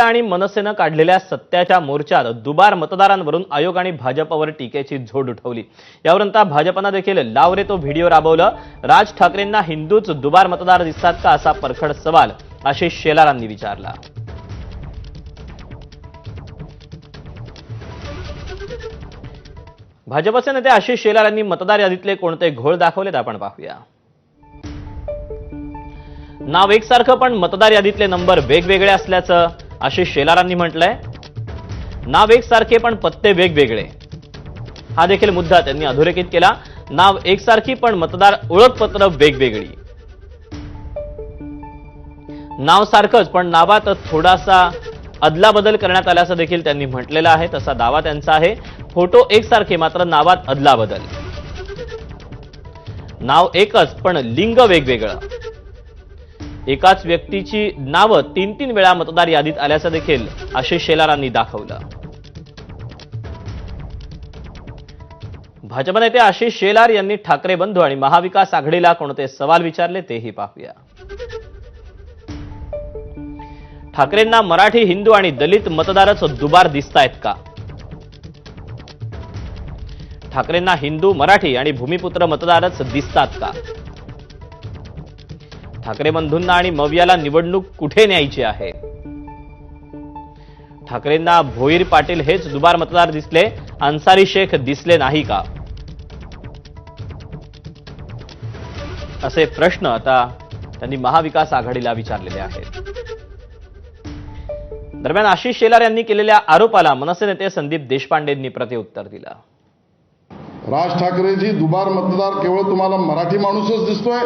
आणि मनसेनं काढलेल्या सत्याच्या मोर्चात दुबार मतदारांवरून आयोग आणि भाजपवर टीकेची झोड उठवली. यावरून आता भाजपनं देखील लाव रे तो व्हिडिओ राबवलं. राज ठाकरेंना हिंदूच दुबार मतदार दिसतात का असा परखड सवाल आशिष शेलारांनी विचारला. भाजपचे नेते आशिष शेलार यांनी मतदार यादीतले कोणते घोळ दाखवलेत आपण पाहूया. नाव एकसारखं पण मतदार यादीतले नंबर वेगवेगळे असल्याचं आशिष शेलारांनी म्हटलंय. नाव एकसारखे पण पत्ते वेगवेगळे. हा देखील मुद्दा त्यांनी अधोरेखित केला. नाव एकसारखी पण मतदार ओळखपत्र वेगवेगळी. नाव सारखंच पण नावात थोडासा अदलाबदल करण्यात आल्याचं देखील त्यांनी म्हटलेलं आहे. तसा दावा त्यांचा आहे. फोटो एकसारखे मात्र नावात अदलाबदल. नाव एकच पण लिंग वेगवेगळं. एकाच व्यक्तीची नावं तीन तीन वेळा मतदार यादीत आल्याचं देखील आशिष शेलारांनी दाखवलं. भाजप नेते आशिष शेलार यांनी ठाकरे बंधू आणि महाविकास आघाडीला कोणते सवाल विचारले तेही पाहूया. ठाकरेंना मराठी हिंदू आणि दलित मतदारच दुबार दिसतायत का? ठाकरेंना हिंदू मराठी आणि भूमिपुत्र मतदारच दिसतात का? ठाकरे बंधूंना आणि मवियाला निवडणूक कुठे न्यायची आहे? ठाकरेंना भोईर पाटील हेच दुबार मतदार दिसले अन्सारी शेख दिसले नाही का? असे प्रश्न आता त्यांनी महाविकास आघाडीला विचारलेले आहेत. दरम्यान आशिष शेलार यांनी केलेल्या आरोपाला मनसे नेते संदीप देशपांडेंनी प्रतिउत्तर दिलं. राज ठाकरेजी दुबार मतदार केवळ तुम्हाला मराठी माणूसच दिसतोय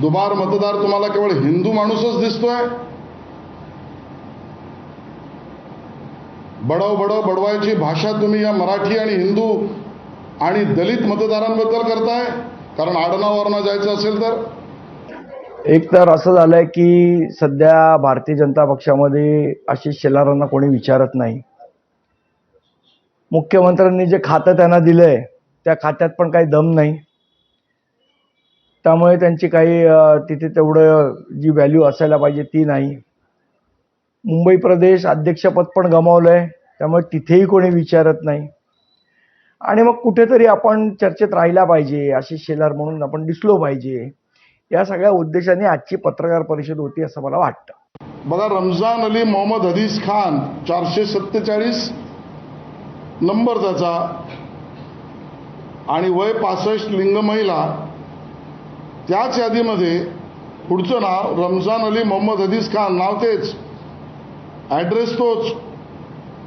दुबार मतदार तुम्हाला केवळ हिंदू माणूसच दिसतोय. बडव बडव बडवायची भाषा तुम्ही या मराठी आणि हिंदू आणि दलित मतदारांबद्दल करताय. कारण आडनावरनं जायचं असेल तर. एक तर असं झालंय की सध्या भारतीय जनता पक्षामध्ये अशी शेलारांना कोणी विचारत नाही. मुख्यमंत्र्यांनी जे खातं त्यांना दिलंय त्या खात्यात पण काही दम नाही. त्यामुळे त्यांची काही तिथे तेवढं जी व्हॅल्यू असायला पाहिजे ती नाही. मुंबई प्रदेश अध्यक्षपद पण गमावलं आहे त्यामुळे तिथेही कोणी विचारत नाही. आणि मग कुठेतरी आपण चर्चेत राहिला पाहिजे आशिष शेलार म्हणून आपण दिसलो पाहिजे. या सगळ्या उद्देशाने आजची पत्रकार परिषद होती असं मला वाटतं. बघा रमजान अली मोहम्मद हदीस खान चारशे सत्तेचाळीस नंबर त्याचा. आणि वय पासष्ट लिंग महिला त्याच यादीमध्ये पुढचं नाव रमजान अली मोहम्मद हदीस खान नाव तेच. ॲड्रेस तोच.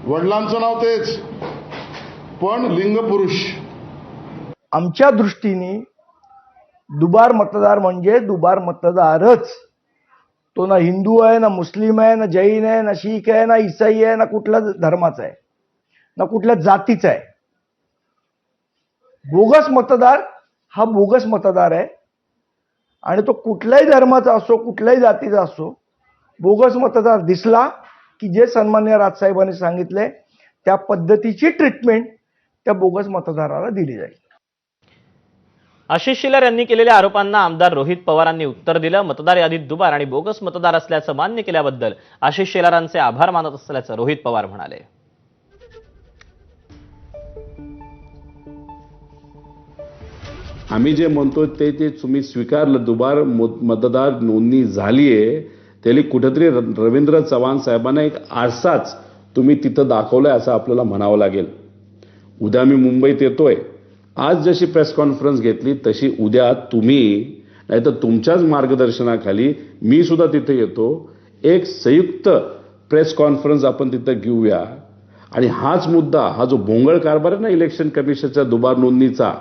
वडिलांचं नाव तेच. पण लिंग पुरुष आमच्या दृष्टीने दुबार मतदार म्हणजे दुबार मतदारच. तो ना हिंदू आहे ना मुस्लिम आहे ना जैन आहे ना शीख आहे ना ईसाई आहे ना कुठल्या धर्माचा आहे ना कुठल्या जातीचा आहे. बोगस मतदार हा बोगस मतदार आहे. आणि तो कुठल्याही धर्माचा असो कुठल्याही जातीचा असो बोगस मतदार दिसला की जे सन्मान्य राजसाहेबांनी सांगितले त्या पद्धतीची ट्रीटमेंट त्या बोगस मतदाराला दिली जाईल. आशिष शिलार यांनी केलेल्या आरोपांना आमदार रोहित पवारांनी उत्तर दिलं. मतदार यादीत दुबार आणि बोगस मतदार असल्याचं मान्य केल्याबद्दल आशिष शेलारांचे आभार मानत असल्याचं रोहित पवार म्हणाले. आम्ही जे म्हणतो ते ते तुम्ही स्वीकारलं. दुबार मत- मतदार नोंदणी झाली आहे त्याला कुठेतरी र- रवींद्र चव्हाण साहेबांना एक आरसाच तुम्ही तिथं दाखवलाय असं आपल्याला म्हणावं लागेल. उद्या मी मुंबईत येतोय. आज जशी प्रेस कॉन्फरन्स घेतली तशी उद्या तुम्ही नाहीतर तुमच्याच मार्गदर्शनाखाली मी सुद्धा तिथे येतो. एक संयुक्त प्रेस कॉन्फरन्स आपण तिथं घेऊया. आणि हाच मुद्दा हा जो भोंगळ कारभार आहे ना इलेक्शन कमिशनच्या दुबार नोंदणीचा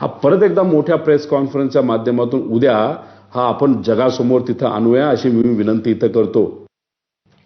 हा परत एकदा मोठ्या प्रेस कॉन्फरन्सच्या माध्यमातून उद्या हा आपण जगासमोर तिथं आणूया अशी मी विनंती इथं करतो.